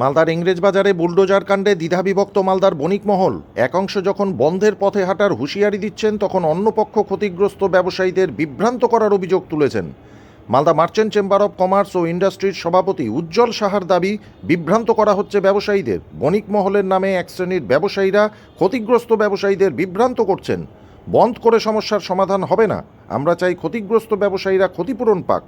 মালদার ইংরেজবাজারে বুলডোজার কাণ্ডে দ্বিধাবিভক্ত মালদার বণিক মহল। এক অংশ যখন বন্ধের পথে হাঁটার হুঁশিয়ারি দিচ্ছেন, তখন অন্য পক্ষ ক্ষতিগ্রস্ত ব্যবসায়ীদের বিভ্রান্ত করার অভিযোগ তুলেছেন। Malda merchant chamber of commerce ও ইন্ডাস্ট্রির সভাপতি উজ্জ্বল সাহার দাবি, বিভ্রান্ত করা হচ্ছে ব্যবসায়ীদের। বণিক মহলের নামে এক শ্রেণির ব্যবসায়ীরা ক্ষতিগ্রস্ত ব্যবসায়ীদের বিভ্রান্ত করছেন। বন্ধ করে সমস্যার সমাধান হবে না। আমরা চাই ক্ষতিগ্রস্ত ব্যবসায়ীরা ক্ষতিপূরণ পাক।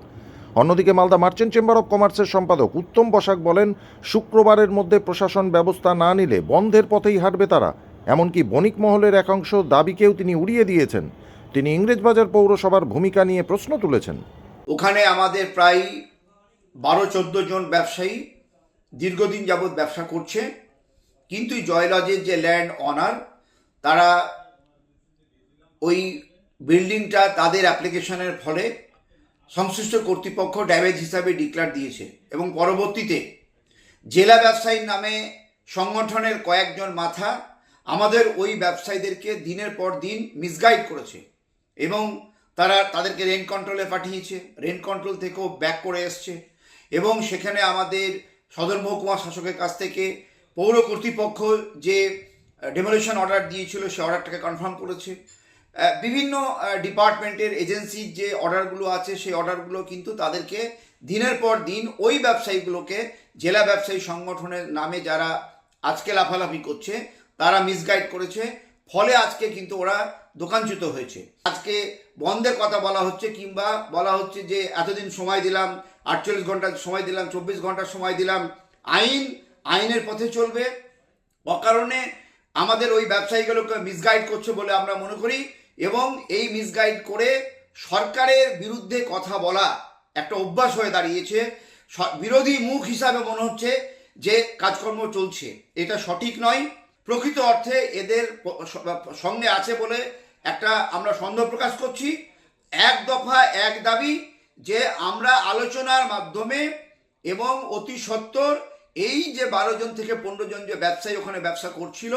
অন্যদিকে মালদা মার্চেন্ট চেম্বার অব কমার্সের সম্পাদক উত্তম বসাক বলেন, শুক্রবারের মধ্যে প্রশাসন ব্যবস্থা না নিলে বন্ধের পথেই হাঁটবে তারা। এমনকি বণিক মহলের একাংশ দাবিকেও তিনি উড়িয়ে দিয়েছেন। তিনি ইংরেজবাজার পৌরসভার ভূমিকা নিয়ে প্রশ্ন তুলেছেন। ওখানে আমাদের প্রায় বারো, চোদ্দ জন ব্যবসায়ী দীর্ঘদিন যাবৎ ব্যবসা করছে। কিন্তু জয়লজের যে ল্যান্ড অনার, তারা ওই বিল্ডিংটা তাদের অ্যাপ্লিকেশনের ফলে সংশ্লিষ্ট কর্তৃপক্ষ ড্যামেজ হিসাবে ডিক্লার দিয়েছে এবং পরবর্তীতে জেলা ব্যবসায়ীর নামে সংগঠনের কয়েকজন মাথা আমাদের ওই ব্যবসায়ীদেরকে দিনের পর দিন মিসগাইড করেছে এবং তারা তাদেরকে রেন্ট কন্ট্রোলে পাঠিয়েছে। রেন্ট কন্ট্রোল থেকেও ব্যাক করে এসছে এবং সেখানে আমাদের সদর মহকুমা শাসকের কাছ থেকে পৌর কর্তৃপক্ষ যে ডেমোলিশন অর্ডার দিয়েছিল সে অর্ডারটাকে কনফার্ম করেছে। বিভিন্ন ডিপার্টমেন্টের এজেন্সির যে অর্ডারগুলো আছে, সেই অর্ডারগুলো কিন্তু তাদেরকে দিনের পর দিন ওই ব্যবসায়ীগুলোকে, জেলা ব্যবসায়ী সংগঠনের নামে যারা আজকে লাফালাফি করছে, তারা মিসগাইড করেছে। ফলে আজকে কিন্তু ওরা দোকানচ্যুত হয়েছে। আজকে বন্ধের কথা বলা হচ্ছে কিংবা বলা হচ্ছে যে, এতদিন সময় দিলাম, আটচল্লিশ ঘণ্টা সময় দিলাম, চব্বিশ ঘণ্টা সময় দিলাম। আইন, আইনের পথে চলবে। অকারণে আমাদের ওই ব্যবসায়ীগুলোকে মিসগাইড করছে বলে আমরা মনে করি এবং এই মিসগাইড করে সরকারের বিরুদ্ধে কথা বলা একটা অভ্যাস হয়ে দাঁড়িয়েছে। বিরোধী মুখ হিসাবে মনে হচ্ছে যে কাজকর্ম চলছে। এটা সঠিক নয়। প্রকৃত অর্থে এদের সঙ্গে আছে বলে একটা আমরা সন্দেহ প্রকাশ করছি। এক দফা এক দাবি যে আমরা আলোচনার মাধ্যমে এবং অতি সত্বর এই যে বারো জন থেকে পনেরো জন যে ব্যবসায়ী ওখানে ব্যবসা করছিল,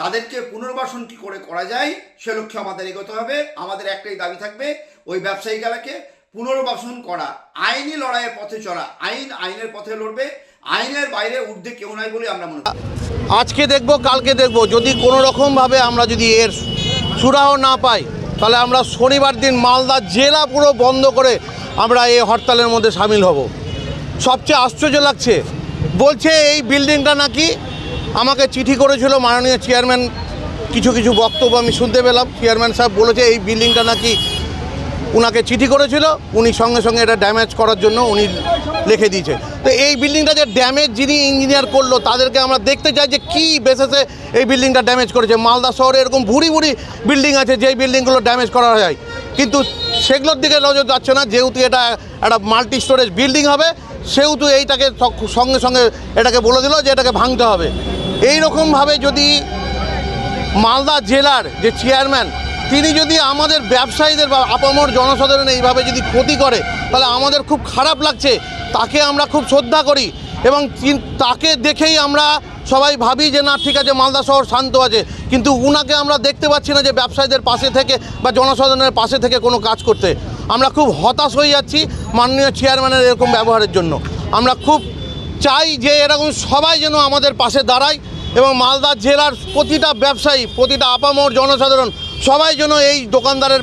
তাদেরকে পুনর্বাসন কি করে করা যায়, সে লক্ষ্যে আমাদের এগোতে হবে। আমাদের একটাই দাবি থাকবে, ওই ব্যবসায়ীগুলোকে পুনর্বাসন করা। আইনি লড়াইয়ের পথে চলা। আইন আইনের পথে লড়বে। আইনের বাইরে ঊর্ধ্বে কেউ নাই বলে আমরা মনে আজকে দেখব, কালকে দেখব। যদি কোনো রকমভাবে আমরা যদি এর সুরাহ না পাই, তাহলে আমরা শনিবার দিন মালদা জেলা পুরো বন্ধ করে আমরা এই হরতালের মধ্যে সামিল হব। সবচেয়ে আশ্চর্য লাগছে বলছে, এই বিল্ডিংটা নাকি আমাকে চিঠি করেছিল মাননীয় চেয়ারম্যান কিছু কিছু বক্তব্য আমি শুনতে পেলাম। চেয়ারম্যান সাহেব বলেছে, এই বিল্ডিংটা নাকি উনাকে চিঠি করেছিল। উনি সঙ্গে সঙ্গে এটা ড্যামেজ করার জন্য উনি লিখে দিয়েছে। তো এই বিল্ডিংটা যে ড্যামেজ যিনি ইঞ্জিনিয়ার করল, তাদেরকে আমরা দেখতে চাই যে কী বেসেসে এই বিল্ডিংটা ড্যামেজ করেছে। মালদা শহরে এরকম ভুরি ভুরি বিল্ডিং আছে, যেই বিল্ডিংগুলো ড্যামেজ করা যায় কিন্তু সেগুলোর দিকে নজর যাচ্ছে না। যেহেতু এটা একটা মাল্টি স্টোরেজ বিল্ডিং হবে, সেহেতু এইটাকে সঙ্গে সঙ্গে এটাকে বলে দিল যে এটাকে ভাঙতে হবে। এই রকমভাবে যদি মালদা জেলার যে চেয়ারম্যান তিনি যদি আমাদের ব্যবসায়ীদের বা আপামর জনসাধারণ এইভাবে যদি ক্ষতি করে, তাহলে আমাদের খুব খারাপ লাগছে। তাকে আমরা খুব শ্রদ্ধা করি এবং তাকে দেখেই আমরা সবাই ভাবি যে না, ঠিক আছে, মালদা শহর শান্ত আছে, কিন্তু উনাকে আমরা দেখতে পাচ্ছি না যে ব্যবসায়ীদের পাশে থেকে বা জনসাধারণের পাশে থেকে কোনো কাজ করতে। আমরা খুব হতাশ হয়ে যাচ্ছি মাননীয় চেয়ারম্যানের এরকম ব্যবহারের জন্য। আমরা খুব চাই যে এরকম সবাই যেন আমাদের পাশে দাঁড়ায় এবং মালদা জেলার প্রতিটা ব্যবসায়ী, প্রতিটা আপামর জনসাধারণ সবাই যেন এই দোকানদারের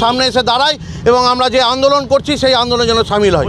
সামনে এসে দাঁড়ায় এবং আমরা যে আন্দোলন করছি, সেই আন্দোলনে যেন সামিল হয়।